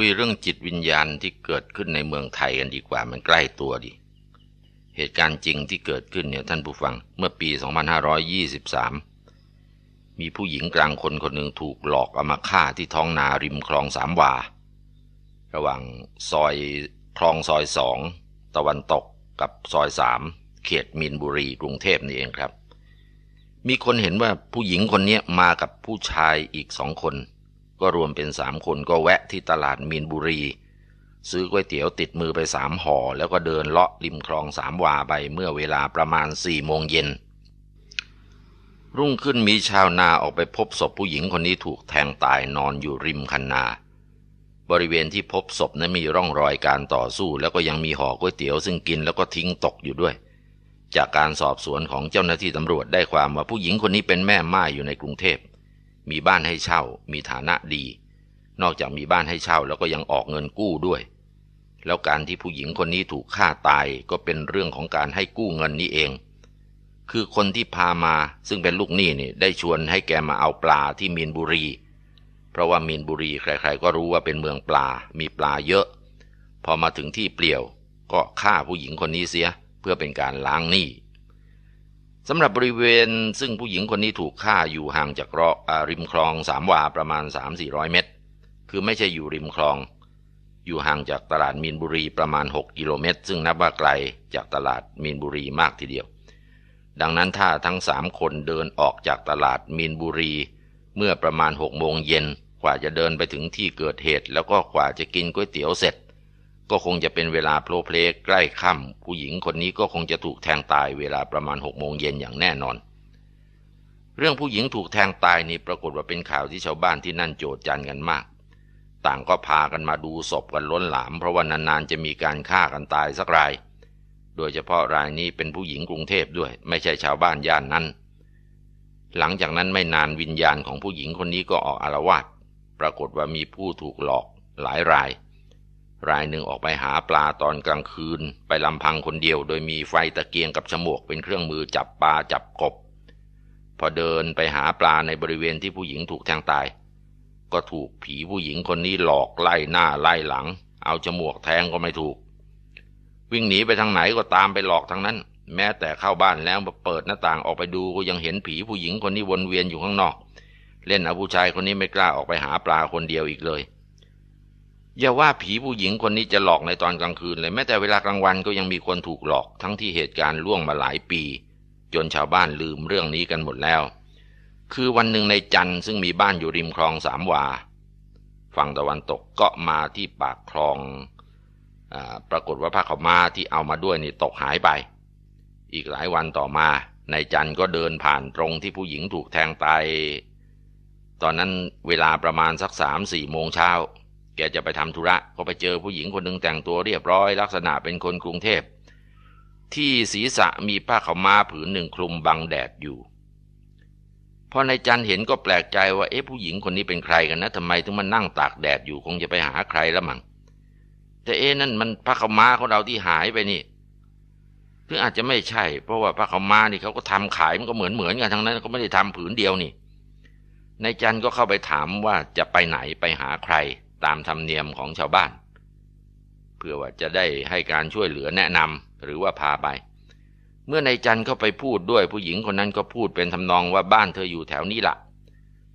คุยเรื่องจิตวิญญาณที่เกิดขึ้นในเมืองไทยกันดีกว่ามันใกล้ตัวดี เหตุการณ์จริงที่เกิดขึ้นเนี่ยท่านผู้ฟังเมื่อปี 2523 มีผู้หญิงกลางคนคนหนึ่งถูกหลอกเอามาฆ่าที่ท้องนาริมคลองสามวา ระหว่างซอยคลองซอยสองตะวันตกกับซอยสามเขตมีนบุรีกรุงเทพนี่เองครับ มีคนเห็นว่าผู้หญิงคนนี้มากับผู้ชายอีกสองคน ก็รวมเป็นสามคนก็แวะที่ตลาดมีนบุรี ซื้อก๋วยเตี๋ยวติดมือไปสามห่อ แล้วก็เดินเลาะริมคลองสามวาไปเมื่อเวลาประมาณสี่โมงเย็น รุ่งขึ้นมีชาวนาออกไปพบศพผู้หญิงคนนี้ถูกแทงตายนอนอยู่ริมคันนา บริเวณที่พบศพนั้นมีร่องรอยการต่อสู้ แล้วก็ยังมีห่อก๋วยเตี๋ยวซึ่งกินแล้วก็ทิ้งตกอยู่ด้วยจากการสอบสวนของเจ้าหน้าที่ตำรวจได้ความว่าผู้หญิงคนนี้เป็นแม่ม่ายอยู่ในกรุงเทพ มีบ้านให้เช่า มีฐานะดี นอกจากมีบ้านให้เช่าแล้วก็ยังออกเงินกู้ด้วย แล้วการที่ผู้หญิงคนนี้ถูกฆ่าตายก็เป็นเรื่องของการให้กู้เงินนี้เอง คือคนที่พามาซึ่งเป็นลูกหนี้นี่ได้ชวนให้แกมาเอาปลาที่มีนบุรี เพราะว่ามีนบุรีใครๆ ก็รู้ว่าเป็นเมืองปลา มีปลาเยอะ พอมาถึงที่เปลี่ยวก็ฆ่าผู้หญิงคนนี้เสียเพื่อเป็นการล้างหนี้ สำหรับบริเวณซึ่งผู้หญิงคนนี้ถูกฆ่าอยู่ห่างจากริมคลองสามวาประมาณ 3-400 เมตร คือไม่ใช่อยู่ริมคลอง อยู่ห่างจากตลาดมีนบุรีประมาณ 6 กิโลเมตร ซึ่งนับว่าไกลจากตลาดมีนบุรีมากทีเดียว ดังนั้นถ้าทั้งสามคนเดินออกจากตลาดมีนบุรี เมื่อประมาณ6โมงเย็นกว่าจะเดินไปถึงที่เกิดเหตุ แล้วก็กว่าจะกินก๋วยเตี๋ยวเสร็จ ก็คงจะเป็นเวลาโพลเพลใกล้ค่ำผู้หญิงคนนี้ก็คงจะถูกแทงตายเวลาประมาณหกโมงเย็นอย่างแน่นอน เรื่องผู้หญิงถูกแทงตายนี่ปรากฏว่าเป็นข่าวที่ชาวบ้านที่นั่นโจดจันกันมาก ต่างก็พากันมาดูศพกันล้นหลาม เพราะว่านานๆจะมีการฆ่ากันตายสักราย โดยเฉพาะรายนี้เป็นผู้หญิงกรุงเทพด้วย ไม่ใช่ชาวบ้านย่านนั้น หลังจากนั้นไม่นานวิญญาณของผู้หญิงคนนี้ก็ออกอารวาสปรากฏว่ามีผู้ถูกหลอกหลายราย รายหนึ่งออกไปหาปลาตอนกลางคืน ไปลำพังคนเดียวโดยมีไฟตะเกียงกับฉมวกเป็นเครื่องมือจับปลาจับกบ พอเดินไปหาปลาในบริเวณที่ผู้หญิงถูกแทงตาย ก็ถูกผีผู้หญิงคนนี้หลอกไล่หน้าไล่หลัง เอาฉมวกแทงก็ไม่ถูก วิ่งหนีไปทางไหนก็ตามไปหลอกทางนั้น แม้แต่เข้าบ้านแล้วมาเปิดหน้าต่างออกไปดูก็ยังเห็นผีผู้หญิงคนนี้วนเวียนอยู่ข้างนอก เล่นเอาผู้ชายคนนี้ไม่กล้าออกไปหาปลาคนเดียวอีกเลย อย่าว่าผีผู้หญิงคนนี้จะหลอกในตอนกลางคืนเลยแม้แต่เวลากลางวันก็ยังมีคนถูกหลอกทั้งที่เหตุการณ์ล่วงมาหลายปี จนชาวบ้านลืมเรื่องนี้กันหมดแล้ว คือวันหนึ่งในจันซึ่งมีบ้านอยู่ริมคลองสามวา ฝั่งตะวันตกก็มาที่ปากคลองอปรากฏว่าผ้าขาวมาที่เอามาด้วยนี่ตกหายไป อีกหลายวันต่อมาในจันก็เดินผ่านตรงที่ผู้หญิงถูกแทงตายตอนนั้นเวลาประมาณสักสามสี่โมงเช้า แกจะไปทำธุระก็ไปเจอผู้หญิงคนหนึ่งแต่งตัวเรียบร้อย ลักษณะเป็นคนกรุงเทพ ที่ศีรษะมีผ้าขาวม้าผืนหนึ่งคลุมบังแดดอยู่พอในจันเห็นก็แปลกใจว่าเอ๊ะผู้หญิงคนนี้เป็นใครกันนะทำไมถึงมันนั่งตากแดดอยู่คงจะไปหาใครแล้วมั้งแต่เอ๊นั่นมันผ้าขาวม้าของเราที่หายไปนี่หรืออาจจะไม่ใช่ เพราะว่าผ้าขาวม้านี่เขาก็ทำขายมันก็เหมือนเหมือนกันทั้งนั้นเขาไม่ได้ทำผืนเดียวนี่ในจันก็เข้าไปถามว่าจะไปไหนไปหาใคร ตามธรรมเนียมของชาวบ้าน เพื่อว่าจะได้ให้การช่วยเหลือแนะนำหรือว่าพาไป เมื่อนายจันเข้าไปพูดด้วยผู้หญิงคนนั้นก็พูดเป็นทำนองว่าบ้านเธออยู่แถวนี้ละ่ะ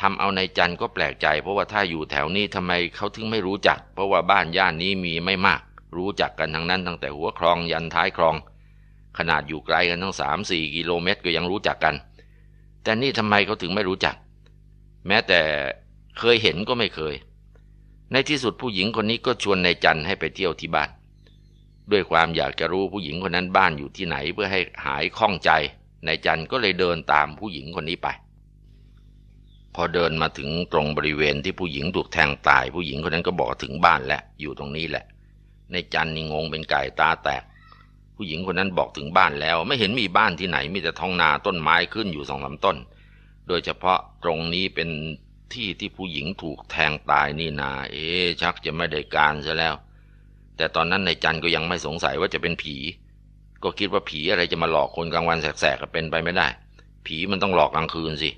ทำเอานายจันก็แปลกใจ เพราะว่าถ้าอยู่แถวนี้ทำไมเขาถึงไม่รู้จัก เพราะว่าบ้านย่านนี้มีไม่มาก รู้จักกันทั้งนั้นตั้งแต่หัวคลองยันท้ายคลอง ขนาดอยู่ไกลกันทั้งสามสี่กิโลเมตรก็ยังรู้จักกัน แต่นี่ทำไมเขาถึงไม่รู้จัก แม้แต่เคยเห็นก็ไม่เคย ในที่สุดผู้หญิงคนนี้ก็ชวนนายจันให้ไปเที่ยวที่บ้าน ด้วยความอยากจะรู้ผู้หญิงคนนั้นบ้านอยู่ที่ไหนเพื่อให้หายข้องใจนายจันก็เลยเดินตามผู้หญิงคนนี้ไป พอเดินมาถึงตรงบริเวณที่ผู้หญิงถูกแทงตาย ผู้หญิงคนนั้นก็บอกถึงบ้านแล้วอยู่ตรงนี้แหละนายจันนี่งงเป็นไก่ตาแตก ผู้หญิงคนนั้นบอกถึงบ้านแล้ว ไม่เห็นมีบ้านที่ไหนมีแต่ท้องนาต้นไม้ขึ้นอยู่สองลำต้น โดยเฉพาะตรงนี้เป็น ที่ที่ผู้หญิงถูกแทงตายนี่นา เอ๊ชักจะไม่ได้การซะแล้ว แต่ตอนนั้นในจันก็ยังไม่สงสัยว่าจะเป็นผี ก็คิดว่าผีอะไรจะมาหลอกคนกลางวันแสกๆก็เป็นไปไม่ได้ ผีมันต้องหลอกกลางคืนสิ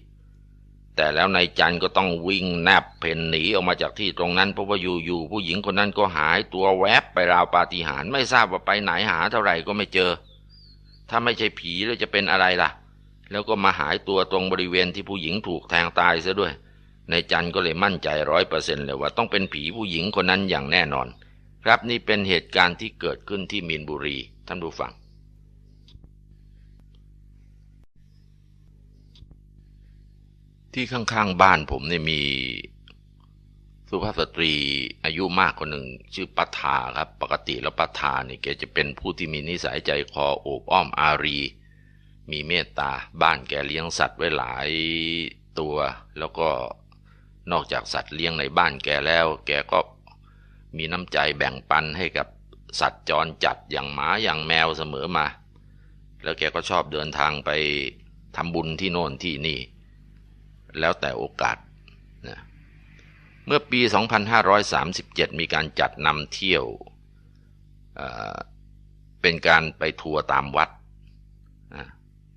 แต่แล้วนายจันก็ต้องวิ่งแนบเพ่นหนีออกมาจากที่ตรงนั้นเพราะว่าอยู่ๆผู้หญิงคนนั้นก็หายตัวแวบไปราวปาฏิหาริย์ไม่ทราบว่าไปไหนหาเท่าไหร่ก็ไม่เจอ ถ้าไม่ใช่ผีแล้วจะเป็นอะไรล่ะ แล้วก็มาหายตัวตรงบริเวณที่ผู้หญิงถูกแทงตายซะด้วย นายจันก็เลยมั่นใจร้อยเปอร์เซ็นต์เลยว่าต้องเป็นผีผู้หญิงคนนั้นอย่างแน่นอน ครับนี่เป็นเหตุการณ์ที่เกิดขึ้นที่มีนบุรีท่านผู้ฟัง ที่ข้างๆบ้านผมเนี่ยมีสุภาพสตรีอายุมากคนหนึ่งชื่อปัทาครับ ปกติแล้วปัทาเนี่ยแกจะเป็นผู้ที่มีนิสัยใจคอโอบอ้อมอารี มีเมตตาบ้านแกเลี้ยงสัตว์ไว้หลายตัว แล้วก็ นอกจากสัตว์เลี้ยงในบ้านแกแล้ว แกก็มีน้ำใจแบ่งปันให้กับสัตว์จรจัดอย่างหมาอย่างแมวเสมอมา แล้วแกก็ชอบเดินทางไปทำบุญที่โน่นที่นี่ แล้วแต่โอกาสนะเมื่อปี 2537 มีการจัดนำเที่ยวเเป็นการไปทัวร์ตามวัด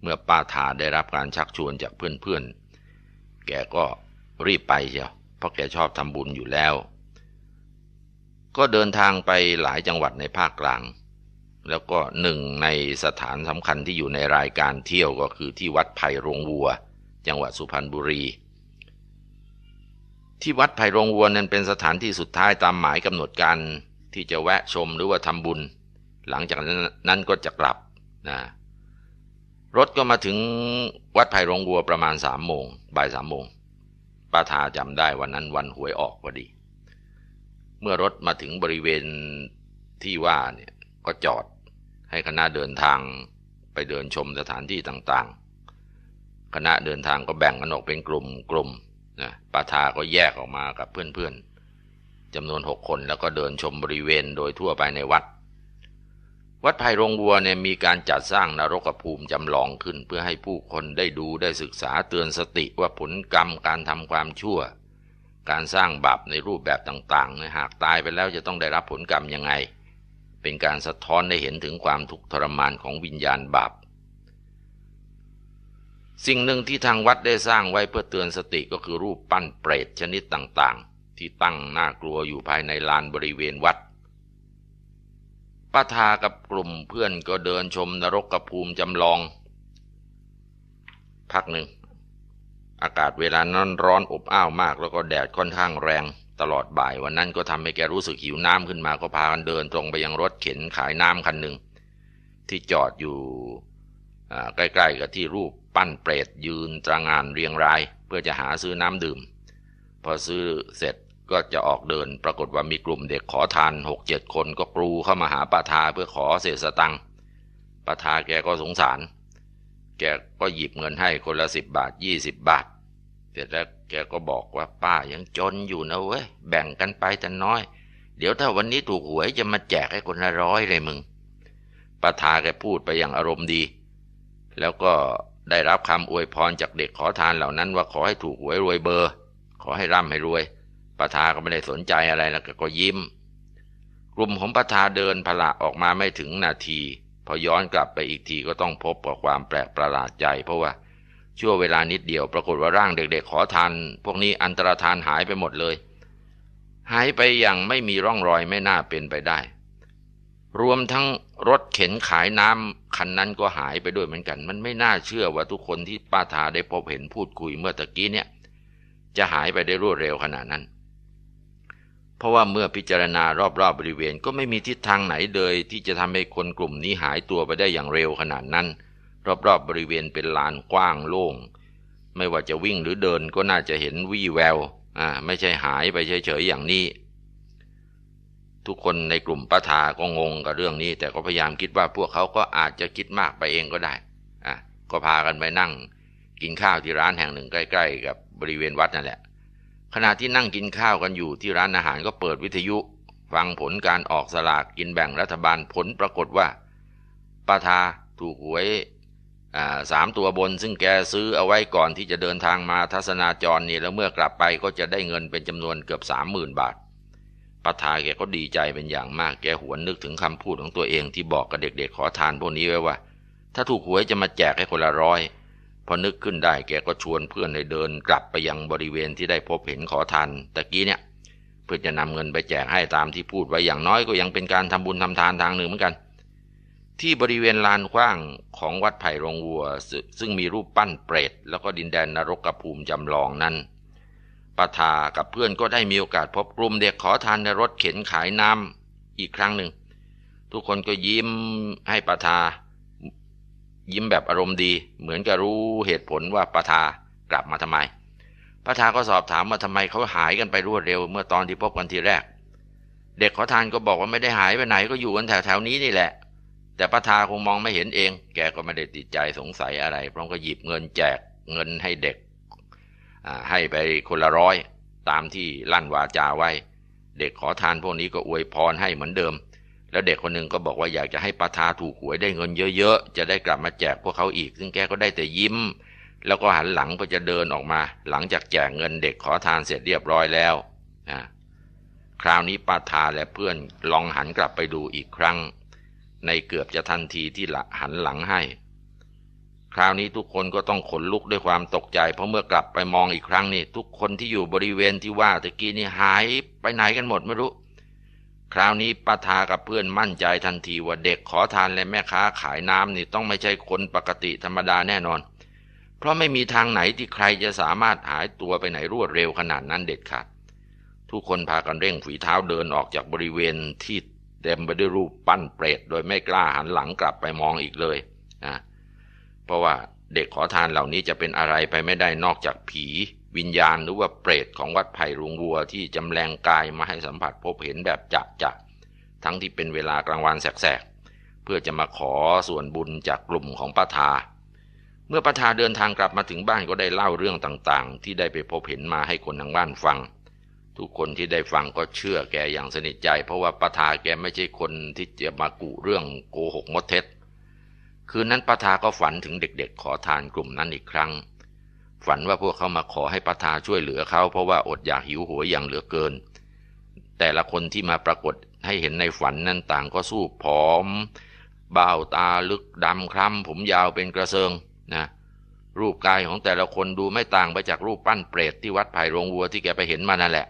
เมื่อป้าทาได้รับการชักชวนจากเพื่อนๆ แกก็ รีบไปเชียวเพราะแกชอบทำบุญอยู่แล้ว ก็เดินทางไปหลายจังหวัดในภาคกลาง แล้วก็หนึ่งในสถานสำคัญที่อยู่ในรายการเที่ยวก็คือที่วัดไผ่รงวัว จังหวัดสุพรรณบุรี ที่วัดไผ่รงวัวนั้นเป็นสถานที่สุดท้ายตามหมายกำหนดการที่จะแวะชมหรือว่าทำบุญ หลังจากนั้นก็จะกลับนะรถก็มาถึงวัดไผ่รงวัวประมาณสามโมงบ่ายสามโมง ป้าทาจำได้วันนั้นวันหวยออกพอดี เมื่อรถมาถึงบริเวณที่ว่าเนี่ยก็จอดให้คณะเดินทางไปเดินชมสถานที่ต่างๆ คณะเดินทางก็แบ่งกันออกเป็นกลุ่มกลุ่มนะป้าทาก็แยกออกมากับเพื่อนๆจำนวนหกคนแล้วก็เดินชมบริเวณโดยทั่วไปในวัด วัดไผ่โรงวัวเนี่ยมีการจัดสร้างนรกภูมิจำลองขึ้น เพื่อให้ผู้คนได้ดูได้ศึกษาเตือนสติว่าผลกรรมการทำความชั่ว การสร้างบาปในรูปแบบต่างๆหากตายไปแล้วจะต้องได้รับผลกรรมยังไง เป็นการสะท้อนได้เห็นถึงความทุกข์ทรมานของวิญญาณบาป สิ่งหนึ่งที่ทางวัดได้สร้างไว้เพื่อเตือนสติก็คือรูปปั้นเปรตชนิดต่างๆ ที่ตั้งน่ากลัวอยู่ภายในลานบริเวณวัด ป้าทากับกลุ่มเพื่อนก็เดินชมนรกกระภูมิจำลอง พักหนึ่ง อากาศเวลานั้นร้อนอบอ้าวมากแล้วก็แดดค่อนข้างแรง ตลอดบ่ายวันนั้นก็ทำให้แกรู้สึกหิวน้ำขึ้นมาก็พากันเดินตรงไปยังรถเข็นขายน้ำคันหนึ่ง ที่จอดอยู่ใกล้ๆกับที่รูปปั้นเปรตยืนตระงานเรียงราย เพื่อจะหาซื้อน้ำดื่ม พอซื้อเสร็จ ก็จะออกเดิน ปรากฏว่ามีกลุ่มเด็กขอทานหกเจ็ดคนก็กรูเข้ามาหาป้าทาเพื่อขอเศษสตังค์ป้าทาแกก็สงสาร แกก็หยิบเงินให้คนละสิบบาทยี่สิบบาท เสร็จแล้วแกก็บอกว่าป้ายังจนอยู่นะเว้ย แบ่งกันไปแต่น้อย เดี๋ยวถ้าวันนี้ถูกหวยจะมาแจกให้คนละร้อยเลยมึงป้าทาแกพูดไปอย่างอารมณ์ดี แล้วก็ได้รับคำอวยพรจากเด็กขอทานเหล่านั้นว่าขอให้ถูกหวยรวยเบอร์ ขอให้ร่ำให้รวย ปะทาก็ไม่ได้สนใจอะไรแล้วก็ยิ้ม กลุ่มของปะทาเดินพละออกมาไม่ถึงนาที พอย้อนกลับไปอีกทีก็ต้องพบกับความแปลกประหลาดใจ เพราะว่าชั่วเวลานิดเดียวปรากฏว่าร่างเด็กๆขอทาน พวกนี้อันตรธานหายไปหมดเลย หายไปอย่างไม่มีร่องรอยไม่น่าเป็นไปได้ รวมทั้งรถเข็นขายน้ำคันนั้นก็หายไปด้วยเหมือนกัน มันไม่น่าเชื่อว่าทุกคนที่ป้าทาได้พบเห็นพูดคุยเมื่อตะกี้เนี่ยจะหายไปได้รวดเร็วขนาดนั้น เพราะว่าเมื่อพิจารณารอบๆบบริเวณก็ไม่มีทิศทางไหนเลยที่จะทำให้คนกลุ่มนี้หายตัวไปได้อย่างเร็วขนาดนั้น รอบๆบบริเวณเป็นลานกว้างโล่ง ไม่ว่าจะวิ่งหรือเดินก็น่าจะเห็นวี่แววอ่าไม่ใช่หายไปเฉยๆอย่างนี้ ทุกคนในกลุ่มป้าทาก็งงกับเรื่องนี้ แต่ก็พยายามคิดว่าพวกเขาก็อาจจะคิดมากไปเองก็ได้อะก็พากันไปนั่ง กินข้าวที่ร้านแห่งหนึ่งใกล้ ๆ กับบริเวณวัดนั่นแหละ ขณะที่นั่งกินข้าวกันอยู่ที่ร้านอาหารก็เปิดวิทยุ ฟังผลการออกสลากกินแบ่งรัฐบาลผลปรากฏว่าป้าทาถูกหวยสามตัวบนซึ่งแกซื้อเอาไว้ก่อนที่จะเดินทางมาทัศนาจรนี่แล้วเมื่อกลับไปก็จะได้เงินเป็นจำนวนเกือบสามหมื่นบาทป้าทาแกก็ดีใจเป็นอย่างมากแกหวนนึกถึงคำพูดของตัวเองที่บอกกับเด็กๆขอทานพวกนี้ไว้ว่า ถ้าถูกหวยจะมาแจกให้คนละร้อย พอนึกขึ้นได้แกก็ชวนเพื่อนให้เดินกลับไปยังบริเวณที่ได้พบเห็นขอทานตะกี้เนี่ยเพื่อจะนำเงินไปแจกให้ตามที่พูดไว้อย่างน้อยก็ยังเป็นการทำบุญทำทานทางหนึ่งเหมือนกัน ที่บริเวณลานกว้างของวัดไผ่โรงวัว ซึ่งมีรูปปั้นเปรตแล้วก็ดินแดนนรกภูมิจำลองนั้นปทากับเพื่อนก็ได้มีโอกาสพบกลุ่มเด็กขอทานในรถเข็นขายน้ำอีกครั้งหนึ่ง ทุกคนก็ยิ้มให้ปทา ยิ้มแบบอารมณ์ดี เหมือนกับรู้เหตุผลว่าปาทากลับมาทำไมปาทาก็สอบถามว่าทำไมเขาหายกันไปรวดเร็ว เมื่อตอนที่พบกันทีแรก เด็กขอทานก็บอกว่าไม่ได้หายไปไหนก็อยู่กันแถวๆนี้นี่แหละ แต่ปาทาคงมองไม่เห็นเอง แกก็ไม่ได้ติดใจสงสัยอะไร เพราะก็หยิบเงินแจกเงินให้เด็กให้ไปคนละร้อยตามที่ลั่นวาจาไว้ เด็กขอทานพวกนี้ก็อวยพรให้เหมือนเดิม แล้วเด็กคนหนึ่งก็บอกว่าอยากจะให้ปาทาถูกหวยได้เงินเยอะๆ จะได้กลับมาแจกพวกเขาอีก ซึ่งแกก็ได้แต่ยิ้ม แล้วก็หันหลังเพื่อจะเดินออกมา หลังจากแจกเงินเด็กขอทานเสร็จเรียบร้อยแล้วคราวนี้ปาทาและเพื่อนลองหันกลับไปดูอีกครั้ง ในเกือบจะทันทีที่หันหลังให้ คราวนี้ทุกคนก็ต้องขนลุกด้วยความตกใจ เพราะเมื่อกลับไปมองอีกครั้งนี่ทุกคนที่อยู่บริเวณที่ว่าตะกี้นี่หายไปไหนกันหมดไม่รู้ คราวนี้ป้าทากับเพื่อนมั่นใจทันทีว่าเด็กขอทานและแม่ค้าขายน้ำนี่ต้องไม่ใช่คนปกติธรรมดาแน่นอน เพราะไม่มีทางไหนที่ใครจะสามารถหายตัวไปไหนรวดเร็วขนาดนั้นเด็ดขาดทุกคนพากันเร่งฝีเท้าเดินออกจากบริเวณที่เต็มไปด้วยรูปปั้นเปรตโดยไม่กล้าหันหลังกลับไปมองอีกเลยนะเพราะว่าเด็กขอทานเหล่านี้จะเป็นอะไรไปไม่ได้นอกจากผี วิญญาณหรือว่าเปรตของวัดไผ่รุงวัวที่จำแรงกายมาให้สัมผัสพบเห็นแบบจะจะทั้งที่เป็นเวลากลางวันแสกๆ เพื่อจะมาขอส่วนบุญจากกลุ่มของป้าทา เมื่อป้าทาเดินทางกลับมาถึงบ้านก็ได้เล่าเรื่องต่างๆ ที่ได้ไปพบเห็นมาให้คนทางบ้านฟัง ทุกคนที่ได้ฟังก็เชื่อแกอย่างสนิทใจ เพราะว่าป้าทาแกไม่ใช่คนที่จะมากุเรื่องโกหกมดเท็จ คืนนั้นป้าทาก็ฝันถึงเด็กๆ ขอทานกลุ่มนั้นอีกครั้ง ฝันว่าพวกเขามาขอให้ป้าทาช่วยเหลือเขาเพราะว่าอดอยากหิวโหยอย่างเหลือเกิน แต่ละคนที่มาปรากฏให้เห็นในฝันนั้นต่างก็สู้ผอมเบ่าตาลึกดำคล้ำผมยาวเป็นกระเซิงนะรูปกายของแต่ละคนดูไม่ต่างไปจากรูปปั้นเปรตที่วัดไผ่โรงวัวที่แกไปเห็นมานั่นแหละ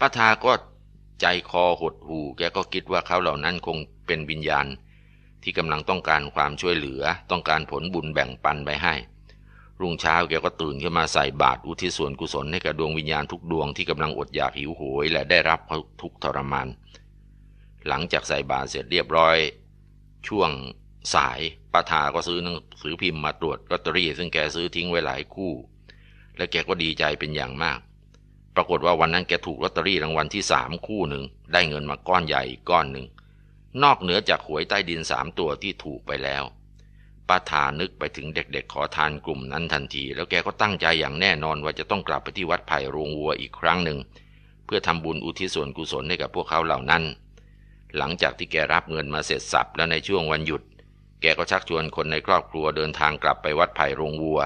ป้าทาก็ใจคอหดหูแกก็คิดว่าเขาเหล่านั้นคงเป็นวิญญาณ ที่กำลังต้องการความช่วยเหลือ ต้องการผลบุญแบ่งปันไปให้ รุ่งเช้าแกก็ตื่นขึ้นมาใส่บาตรอุทิศส่วนกุศลให้กับดวงวิญญาณทุกดวงที่กำลังอดอยากหิวโหย และได้รับทุกทรมาน หลังจากใส่บาตรเสร็จเรียบร้อย ช่วงสายป้าทาก็ซื้อหนังสือพิมพ์มาตรวจลอตเตอรี่ ซึ่งแกซื้อทิ้งไว้หลายคู่ และแกก็ดีใจเป็นอย่างมาก ปรากฏว่าวันนั้นแกถูกลอตเตอรี่รางวัลที่สามคู่หนึ่งได้เงินมาก้อนใหญ่ก้อนหนึ่งนอกเหนือจากหวยใต้ดินสามตัวที่ถูกไปแล้ว ป้าทานึกไปถึงเด็กๆ ขอทานกลุ่มนั้นทันที แล้วแกก็ตั้งใจอย่างแน่นอนว่าจะต้องกลับไปที่วัดไผ่โรงวัวอีกครั้งหนึ่ง เพื่อทำบุญอุทิศส่วนกุศลให้กับพวกเขาเหล่านั้น หลังจากที่แกรับเงินมาเสร็จสับแล้วในช่วงวันหยุด แกก็ชักชวนคนในครอบครัวเดินทางกลับไปวัดไผ่โรงวัว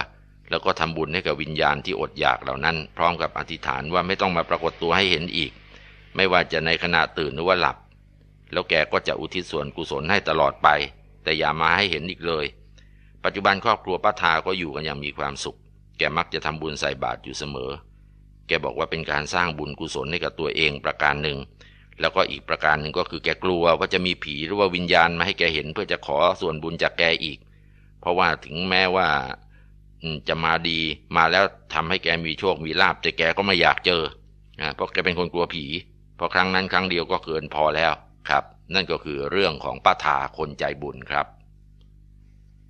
แล้วก็ทำบุญให้กับวิญญาณที่อดอยากเหล่านั้น พร้อมกับอธิษฐานว่าไม่ต้องมาปรากฏตัวให้เห็นอีก ไม่ว่าจะในขณะตื่นหรือว่าหลับ แล้วแกก็จะอุทิศส่วนกุศลให้ตลอดไป แต่อย่ามาให้เห็นอีกเลย ปัจจุบันครอบครัวป้าทาก็อยู่กันอย่างมีความสุข แกมักจะทำบุญใส่บาตรอยู่เสมอ แกบอกว่าเป็นการสร้างบุญกุศลให้กับตัวเองประการหนึ่ง แล้วก็อีกประการหนึ่งก็คือแกกลัวว่าจะมีผีหรือว่าวิญญาณมาให้แกเห็นเพื่อจะขอส่วนบุญจากแกอีก เพราะว่าถึงแม้ว่าจะมาดีมาแล้วทำให้แกมีโชคมีลาบแต่แกก็ไม่อยากเจอเพราะแกเป็นคนกลัวผี เพอครั้งนั้นครั้งเดียวก็เกินพอแล้วครับ นั่นก็คือเรื่องของป้าทาคนใจบุญครับ